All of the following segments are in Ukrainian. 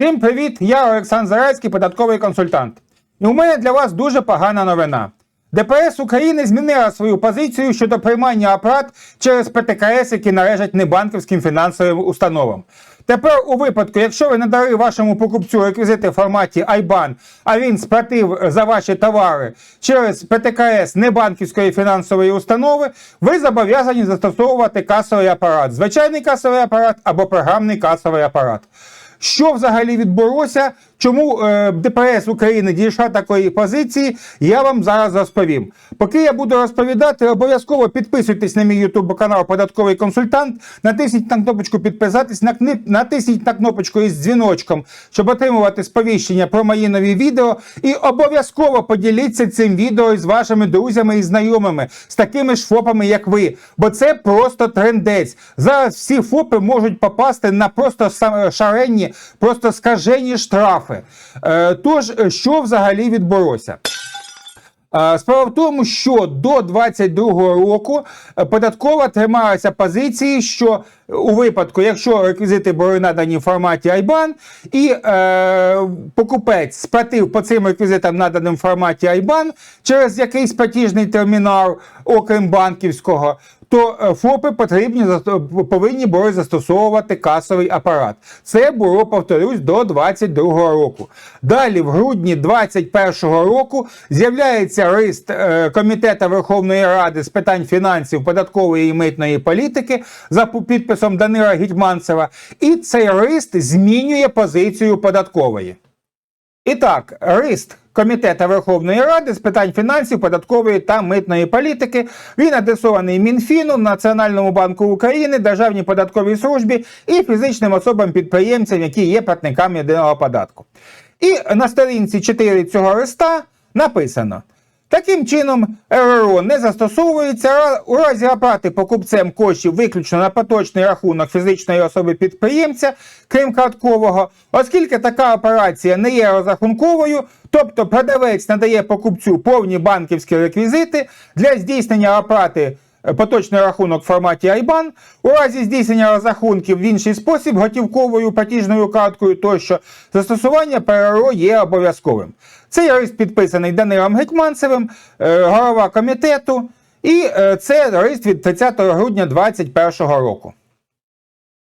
Всім привіт! Я Олександр Зарецький, податковий консультант. І у мене для вас дуже погана новина. ДПС України змінила свою позицію щодо приймання апарат через ПТКС, які належать небанківським фінансовим установам. Тепер, у випадку, якщо ви надали вашому покупцю реквізити в форматі IBAN, а він сплатив за ваші товари через ПТКС небанківської фінансової установи, ви зобов'язані застосовувати касовий апарат, звичайний касовий апарат або програмний касовий апарат. Що взагалі відбулося? Чому е, ДПС України дійшла такої позиції? Я вам зараз розповім. Поки я буду розповідати, обов'язково підписуйтесь на мій YouTube канал Податковий консультант. Натисніть на кнопочку підписатись, натисніть на кнопочку із дзвіночком, щоб отримувати сповіщення про мої нові відео. І обов'язково поділіться цим відео із вашими друзями і знайомими, з такими ж ФОПами, як ви. Бо це просто трендець. Зараз всі ФОПи можуть попасти на просто шаренні, просто скажені штрафи. Е, Тож, е, що взагалі відбулося? Е, Справа в тому, що до 22 року е, податкова трималася позиції, що у випадку, якщо реквізити були надані в форматі IBAN, і е, покупець сплатив по цим реквізитам наданим в форматі IBAN через якийсь платіжний термінал, окрім банківського, то е, ФОПи потрібні повинні були застосовувати касовий апарат. Це було, повторюсь, до 22 року. Далі, в грудні 21 року, з'являється лист е, Комітету Верховної Ради з питань фінансів, податкової і митної політики за пу- підписом Данила Гетьманцева, і цей лист змінює позицію податкової. І так, рист Комітету Верховної Ради з питань фінансів, податкової та митної політики. Він адресований Мінфіну, Національному банку України, Державній податковій службі і фізичним особам-підприємцям, які є платниками єдиного податку. І на сторінці 4 цього листа написано. Таким чином, РРО не застосовується у разі оплати покупцем коштів виключно на поточний рахунок фізичної особи підприємця, крім карткового, оскільки така операція не є розрахунковою, тобто продавець надає покупцю повні банківські реквізити для здійснення оплати поточний рахунок в форматі IBAN, у разі здійснення розрахунків в інший спосіб готівковою платіжною карткою тощо застосування ПРО є обов'язковим. Цей лист підписаний Данилом Гетьманцевим, е, голова комітету, і е, це лист від 30 грудня 2021 року.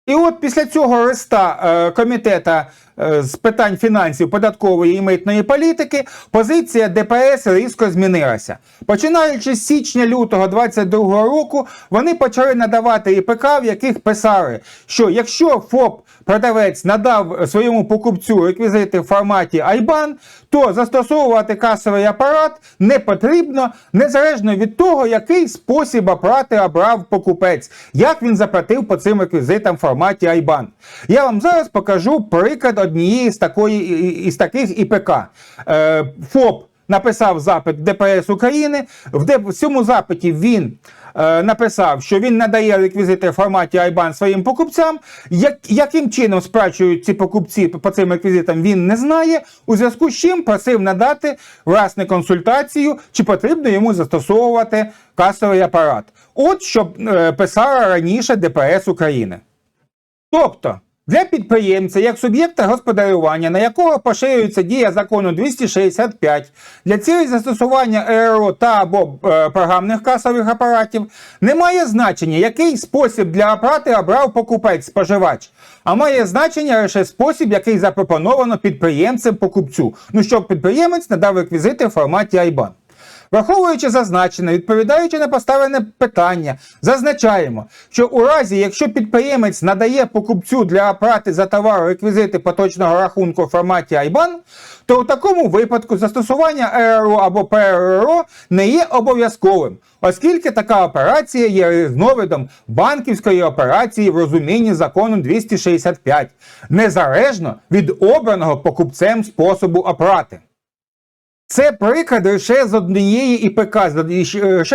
І от після цього листа е, комітета е, з питань фінансів, податкової і митної політики позиція ДПС різко змінилася. Починаючи з січня-лютого 2022 року, вони почали надавати ІПК, в яких писали, що якщо ФОП продавець надав своєму покупцю реквізити в форматі IBAN, то застосовувати касовий апарат не потрібно, незалежно від того, який спосіб оплати обрав покупець, як він заплатив по цим реквізитам в форматі IBAN. Я вам зараз покажу приклад однієї з такої із таких ІПК. Е, ФОП написав запит ДПС України. В цьому запиті він е, написав, що він надає реквізити в форматі IBAN своїм покупцям. Як, яким чином сплачують ці покупці по цим реквізитам, він не знає. У зв'язку з чим просив надати власне консультацію, чи потрібно йому застосовувати касовий апарат. От що е, писала раніше ДПС України. Тобто, для підприємця як суб'єкта господарювання, на якого поширюється дія закону 265, для цілей застосування РРО та або е, програмних касових апаратів немає значення, який спосіб для оплати обрав покупець-споживач, а має значення лише спосіб, який запропоновано підприємцем покупцю. Ну щоб підприємець надав реквізити в форматі IBAN. Враховуючи зазначене, відповідаючи на поставлене питання, зазначаємо, що у разі, якщо підприємець надає покупцю для оплати за товар реквізити поточного рахунку в форматі IBAN, то у такому випадку застосування РРО або ПРРО не є обов'язковим, оскільки така операція є різновидом банківської операції в розумінні закону 265, незалежно від обраного покупцем способу оплати. Це приклад лише з однієї ІПК, з од-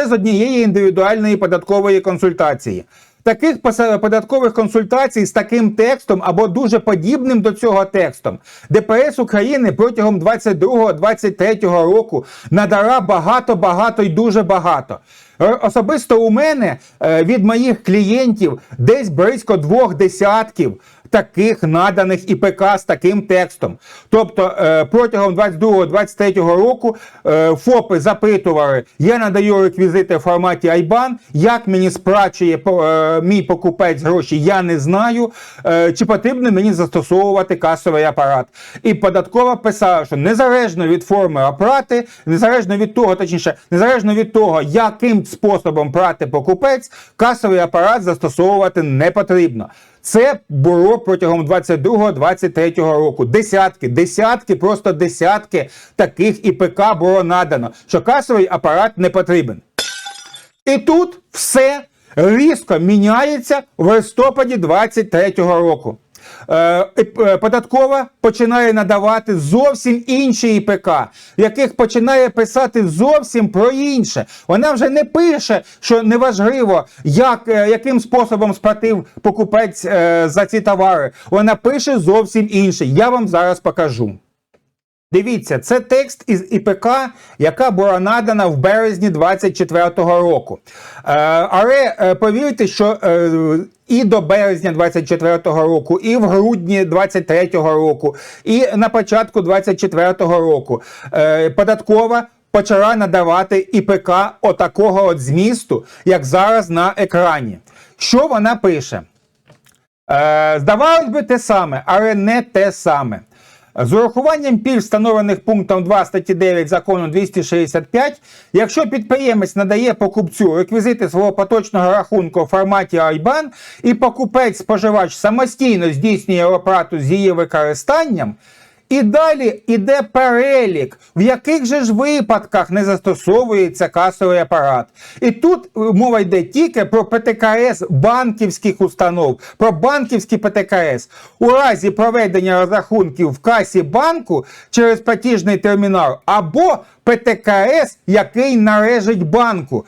з однієї індивідуальної податкової консультації. Таких податкових консультацій з таким текстом або дуже подібним до цього текстом ДПС України протягом 22-23 року надала багато, багато і дуже багато. Е, Особисто у мене е, від моїх клієнтів десь близько двох десятків таких наданих ІПК з таким текстом. Тобто е, протягом 22-23 року е, ФОПи запитували, я надаю реквізити в форматі IBAN, як мені сплачує е, мій покупець гроші, я не знаю, чи потрібно мені застосовувати касовий апарат. І податкова писала, що незалежно від форми оплати, незалежно від того, точніше, незалежно від того, яким способом плати покупець, касовий апарат застосовувати не потрібно. Це було протягом 22-23 року. Десятки, десятки, просто десятки таких ІПК було надано, що касовий апарат не потрібен. І тут все різко міняється в листопаді 23-го року. Е, е, Податкова починає надавати зовсім інші ІПК, яких починає писати зовсім про інше. Вона вже не пише, що неважливо, як, е, яким способом сплатив покупець за ці товари. Вона пише зовсім інше. Я вам зараз покажу. Дивіться, це текст із ІПК, яка була надана в березні 24-го року. Е, але е, повірте, що е, і до березня 24-го року, і в грудні 23-го року, і на початку 24-го року е, податкова почала надавати ІПК отакого от змісту, як зараз на екрані. Що вона пише? Е, здавалось би, те саме, але не те саме. З урахуванням пільг, встановлених пунктом 2 статті 9 закону 265, якщо підприємець надає покупцю реквізити свого поточного рахунку в форматі IBAN і покупець-споживач самостійно здійснює оплату з її використанням, і далі іде перелік, в яких же ж випадках не застосовується касовий апарат. І тут е, мова йде тільки про ПТКС банківських установ, про банківські ПТКС. У разі проведення розрахунків в касі банку через платіжний термінал або ПТКС, який належить банку.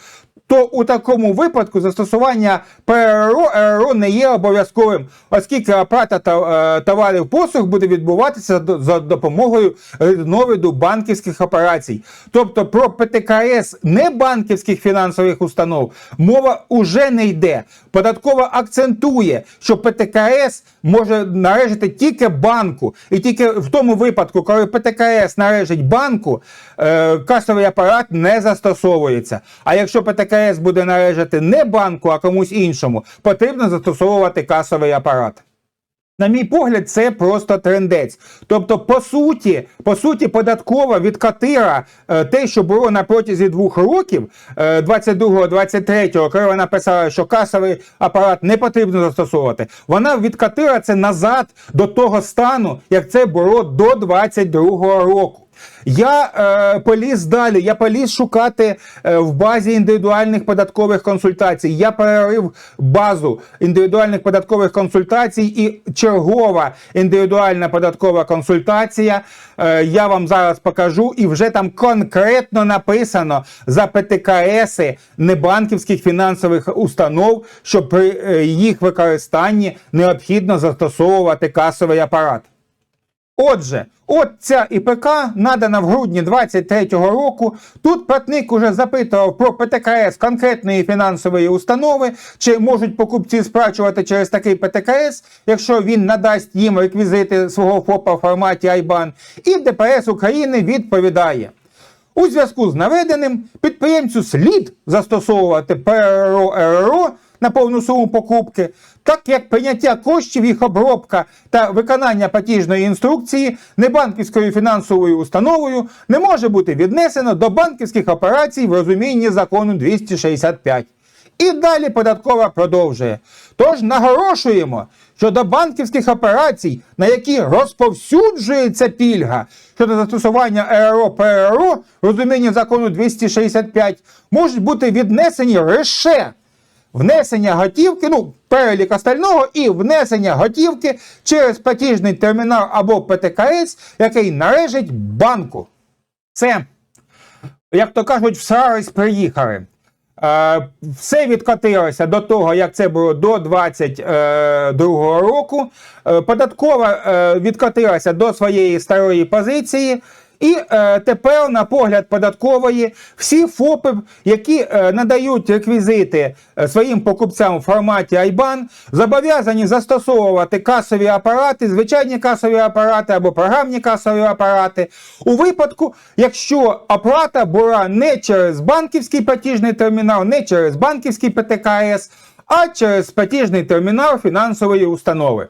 То у такому випадку застосування ПРО РРО не є обов'язковим, оскільки оплата та- е, товарів послуг буде відбуватися за допомогою різновиду банківських операцій. Тобто про ПТКС не банківських фінансових установ мова уже не йде. Податкова акцентує, що ПТКС може належати тільки банку, і тільки в тому випадку, коли ПТКС належить банку, е, касовий апарат не застосовується. А якщо ПТКС буде належати не банку, а комусь іншому, потрібно застосовувати касовий апарат. На мій погляд, це просто трендець. Тобто, по суті, по суті, податкова відкатира е, те, що було на протязі двох років, е, 22-23, коли вона писала, що касовий апарат не потрібно застосовувати. Вона відкатира це назад до того стану, як це було до 22-го року. Я е, поліз далі, я поліз шукати е, в базі індивідуальних податкових консультацій. Я перерив базу індивідуальних податкових консультацій і чергова індивідуальна податкова консультація. Е, я вам зараз покажу, і вже там конкретно написано за ПТКС небанківських фінансових установ, що при е, їх використанні необхідно застосовувати касовий апарат. Отже, от ця ІПК надана в грудні 23-го року. Тут платник уже запитував про ПТКС конкретної фінансової установи, чи можуть покупці сплачувати через такий ПТКС, якщо він надасть їм реквізити свого ФОПа в форматі IBAN. І ДПС України відповідає. У зв'язку з наведеним підприємцю слід застосовувати ПРО РРО на повну суму покупки, так як прийняття коштів, їх обробка та виконання платіжної інструкції небанківською фінансовою установою не може бути віднесено до банківських операцій в розумінні закону 265. І далі податкова продовжує. Тож наголошуємо, що до банківських операцій, на які розповсюджується пільга щодо застосування РРО ПРО розумінні закону 265, можуть бути віднесені лише внесення готівки, ну, перелік остального і внесення готівки через платіжний термінал або ПТКС, який належить банку. Це, як то кажуть, всрались приїхали. Е, Все відкотилося до того, як це було до 22 року. Е, Податкова е, відкотилася до своєї старої позиції. І е, тепер, на погляд податкової, всі ФОПи, які е, надають реквізити е, своїм покупцям в форматі IBAN, зобов'язані застосовувати касові апарати, звичайні касові апарати або програмні касові апарати у випадку, якщо оплата була не через банківський платіжний термінал, не через банківський ПТКС, а через платіжний термінал фінансової установи.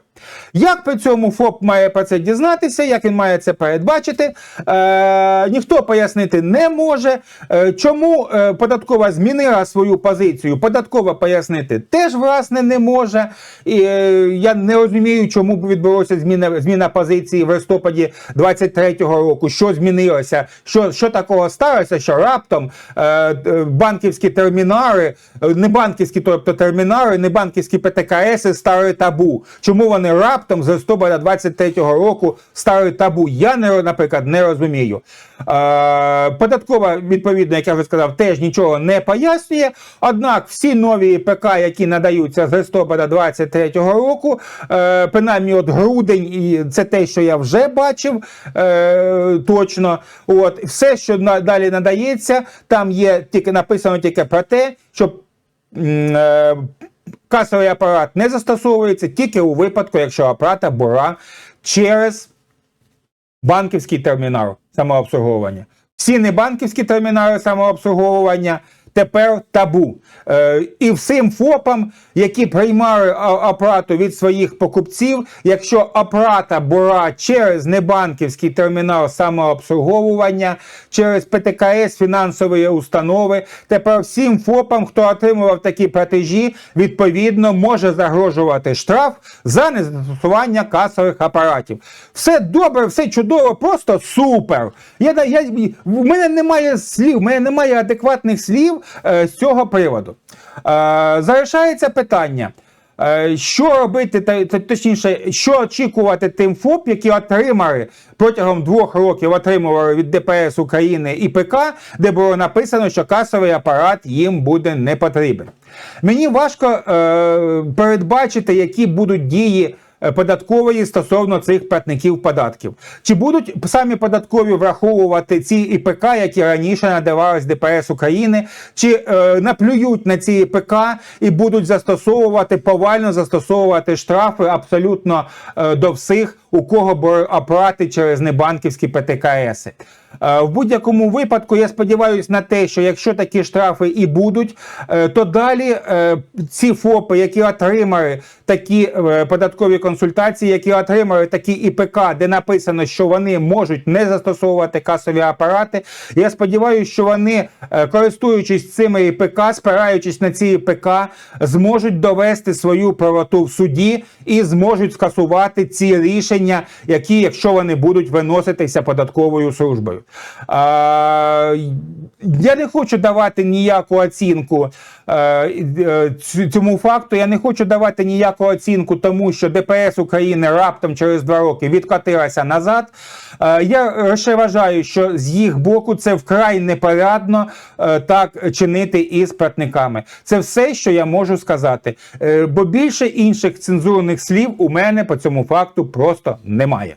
Як при цьому ФОП має про це дізнатися, як він має це передбачити, е, ніхто пояснити не може. Е, чому е, податкова змінила свою позицію? Податкова пояснити теж власне не може. І е, я не розумію, чому б відбулося зміна, зміна позиції в листопаді 23-го року. Що змінилося? Що, що такого сталося? Що раптом е, е, банківські термінали, е, не банківські, тобто термінали, не банківські ПТКС стали табу. Чому вони раптом з листопада 23-го року стали табу? Я не наприклад не розумію. Е, податкова, відповідно, як я вже сказав, теж нічого не пояснює. Однак всі нові ПК, які надаються з листопада 23-го року, е, принаймні от грудень, і це те, що я вже бачив е, точно. От все, що далі надається, там є тільки написано тільки про те, що е, касовий апарат не застосовується тільки у випадку, якщо оплата була через банківський термінал самообслуговування. Всі небанківські термінали самообслуговування тепер табу. Е, і всім ФОПам, які приймали а- оплату від своїх покупців, якщо оплата була через небанківський термінал самообслуговування, через ПТКС фінансової установи, тепер всім ФОПам, хто отримував такі платежі, відповідно може загрожувати штраф за незастосування касових апаратів. Все добре, все чудово, просто супер. Я, я, в мене немає слів, в мене немає адекватних слів е, з цього приводу. Е, залишається питання. Е, Що робити, та- точніше, що очікувати тим ФОП, які отримали протягом двох років отримували від ДПС України і ПК, де було написано, що касовий апарат їм буде не потрібен. Мені важко е, передбачити, які будуть дії податкової стосовно цих платників податків. Чи будуть самі податкові враховувати ці ІПК, які раніше надавались ДПС України, чи е, наплюють на ці ІПК і будуть застосовувати повально застосовувати штрафи абсолютно е, до всіх, у кого оплати через небанківські ПТКС. Е, В будь-якому випадку я сподіваюся на те, що якщо такі штрафи і будуть, е, то далі е, ці ФОПи, які отримали такі податкові консультації, які отримали такі ІПК, де написано, що вони можуть не застосовувати касові апарати. Я сподіваюся, що вони, користуючись цими ІПК, спираючись на ці ІПК, зможуть довести свою правоту в суді і зможуть скасувати ці рішення, які, якщо вони будуть виноситися податковою службою. А, я не хочу давати ніяку оцінку е, е, цьому факту. Я не хочу давати ніяку оцінку тому, що ДПС України раптом через два роки відкотилася назад. Е, я лише вважаю, що з їх боку це вкрай непорядно так чинити із платниками. Це все, що я можу сказати. Бо більше інших цензурних слів у мене по цьому факту просто немає.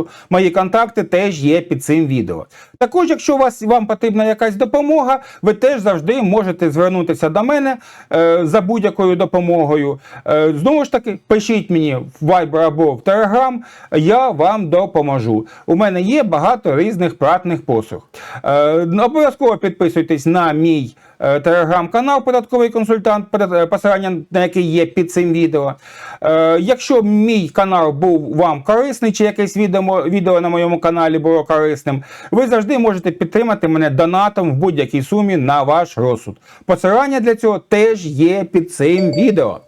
Мої контакти теж є під цим відео. Також, якщо вас вам потрібна якась допомога, ви теж завжди можете звернутися до мене е, за будь-якою допомогою. Е, знову ж таки, пишіть мені в Viber або в Telegram, я вам допоможу. У мене є багато різних платних послуг. Е, обов'язково підписуйтесь на мій телеграм-канал Податковий консультант, е, посилання на який є під цим відео. Е, Якщо мій канал був вам корисний, чи якесь відео, відео на моєму каналі було корисним, ви завжди завжди можете підтримати мене донатом в будь-якій сумі на ваш розсуд. Посилання для цього теж є під цим відео.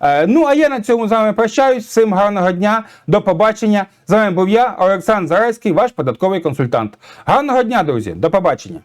Е, ну а я на цьому з вами прощаюсь. Всім гарного дня, до побачення. З вами був я, Олександр Зарайський, ваш податковий консультант. Гарного дня, друзі, до побачення.